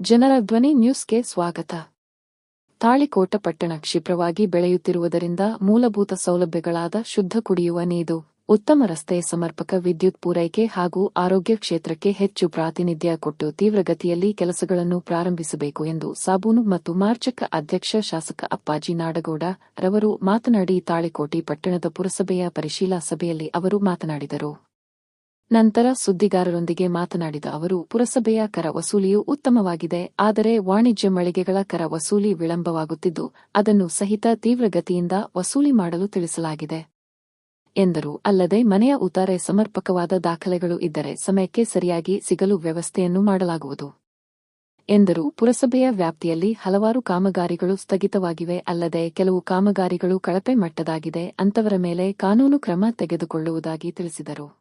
ಜನರ ಧ್ವನಿ ನ್ಯೂಸ್ಗೆ ಸ್ವಾಗತ. ತಾಳಿಕೋಟ ಪಟ್ಟಣ ಕ್ಷಿಪ್ರವಾಗಿ ಬೆಳೆಯುತ್ತಿರುವುದರಿಂದ ಮೂಲಭೂತ ಸೌಲಭ್ಯಗಳಾದ ಶುದ್ಧ ಕುಡಿಯುವ ನೀರು, ಉತ್ತಮ ರಸ್ತೆ ಸಮರ್ಪಕ ವಿದ್ಯುತ್ ಪೂರೈಕೆ ಹಾಗೂ ಆರೋಗ್ಯ ಕ್ಷೇತ್ರಕ್ಕೆ ಹೆಚ್ಚು ಪ್ರಾತಿನಿಧ್ಯ ಕೊಟ್ಟು ತೀವ್ರಗತಿಯಲ್ಲಿ ಕೆಲಸಗಳನ್ನು ಪ್ರಾರಂಭಿಸಬೇಕು ಎಂದು ಸಾಬೂನು ಮತ್ತು ಮಾರ್ಚಕ ಅಧ್ಯಕ್ಷ ಶಾಸಕ ಅಪ್ಪಾಜಿ ನಾಡಗೌಡ ರವರು ಮಾತನಾಡಿ ತಾಳಿಕೋಟಿ ಪಟ್ಟಣದ ಪುರಸಭೆಯ ಪರಿಶೀಲಾ ಸಭೆಯಲ್ಲಿ ಅವರು ಮಾತನಾಡಿದರು. ನಂತರ ಸುದ್ದಿಗಾರರೊಂದಿಗೆ ಮಾತನಾಡಿದ ಅವರು, ಪುರಸಭೆಯ ಕರ ವಸೂಲಿಯು ಉತ್ತಮವಾಗಿದೆ, ಆದರೆ ವಾಣಿಜ್ಯ ಮಳಿಗೆಗಳ ಕರ ವಸೂಲಿ ವಿಳಂಬವಾಗುತ್ತಿದ್ದು, ಅದನ್ನು ಸಹಿತ ತೀವ್ರಗತಿಯಿಂದ ವಸೂಲಿ ಮಾಡಲು ತಿಳಿಸಲಾಗಿದೆ ಎಂದರು. ಅಲ್ಲದೆ ಮನೆಯ ಉತಾರೆ ಸಮರ್ಪಕವಾದ ದಾಖಲೆಗಳು ಇದ್ದರೆ ಸಮಯಕ್ಕೆ ಸರಿಯಾಗಿ ಸಿಗಲು ವ್ಯವಸ್ಥೆಯನ್ನು ಮಾಡಲಾಗುವುದು ಎಂದರು. ಪುರಸಭೆಯ ವ್ಯಾಪ್ತಿಯಲ್ಲಿ ಹಲವಾರು ಕಾಮಗಾರಿಗಳು ಸ್ಥಗಿತವಾಗಿವೆ, ಅಲ್ಲದೆ ಕೆಲವು ಕಾಮಗಾರಿಗಳು ಕಳಪೆ ಮಟ್ಟದಾಗಿದೆ ಅಂತವರ ಮೇಲೆ ಕಾನೂನು ಕ್ರಮ ತೆಗೆದುಕೊಳ್ಳುವುದಾಗಿ ತಿಳಿಸಿದರು.